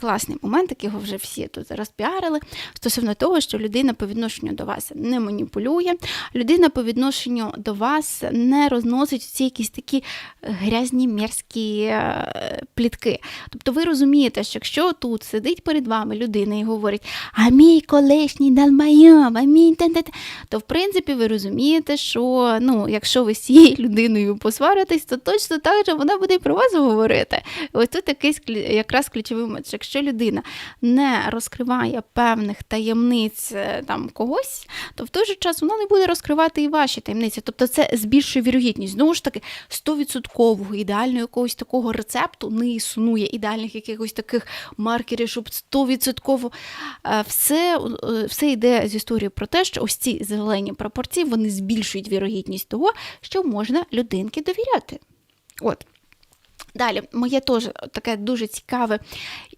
класний момент, який вже всі тут розпіарили, стосовно того, що людина по відношенню до вас не маніпулює, людина по відношенню до вас не розносить ці якісь такі грязні мерзкі е, плітки. Тобто ви розумієте, що якщо тут сидить перед вами людина і говорить, а мій колишній далмайом, а мій та-та-та», то в принципі ви розумієте, що ну, якщо ви з цією людиною посваритесь, то точно так же вона буде і про вас говорити. Ось тут якийсь якраз ключовий момент. Якщо людина не розкриває певних таємниць е, там когось, то в той же час вона не буде розкривати і ваші таємниці. Тобто це збільшує вірогідність. Знову ж таки, 100% ідеального якогось такого рецепту не існує, ідеальних якихось таких маркерів, щоб 100% е, все, е, все йде з історії про те, що ось ці зелені пропорції вони збільшують вірогідність того, що можна людинки довіряти. От. Далі, моє теж таке дуже цікаве